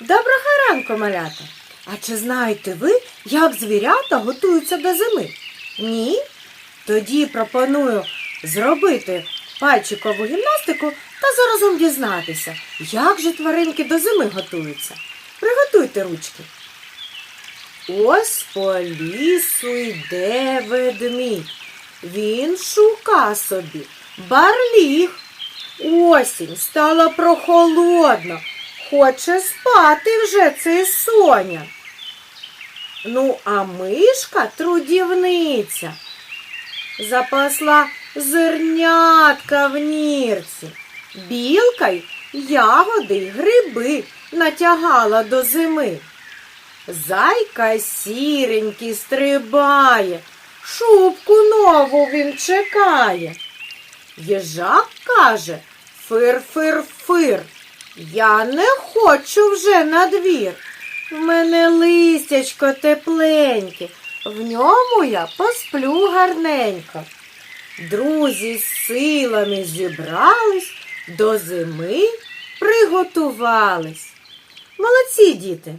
Доброго ранку, малята! А чи знаєте ви, як звірята готуються до зими? Ні? Тоді пропоную зробити пальчикову гімнастику та заразом дізнатися, як же тваринки до зими готуються. Приготуйте ручки. Ось по лісу йде ведмідь. Він шука собі барліг. Осінь стала прохолодно. Хоче спати вже цей соня. Ну, а мишка трудівниця запасла зернятка в нірці. Білка й ягоди й гриби натягала до зими. Зайка сіренький стрибає, шубку нову він чекає. Їжак каже фир-фир-фир. Я не хочу вже на двір. В мене листячко тепленьке, в ньому я посплю гарненько. Друзі з силами зібрались, до зими приготувались. Молодці, діти!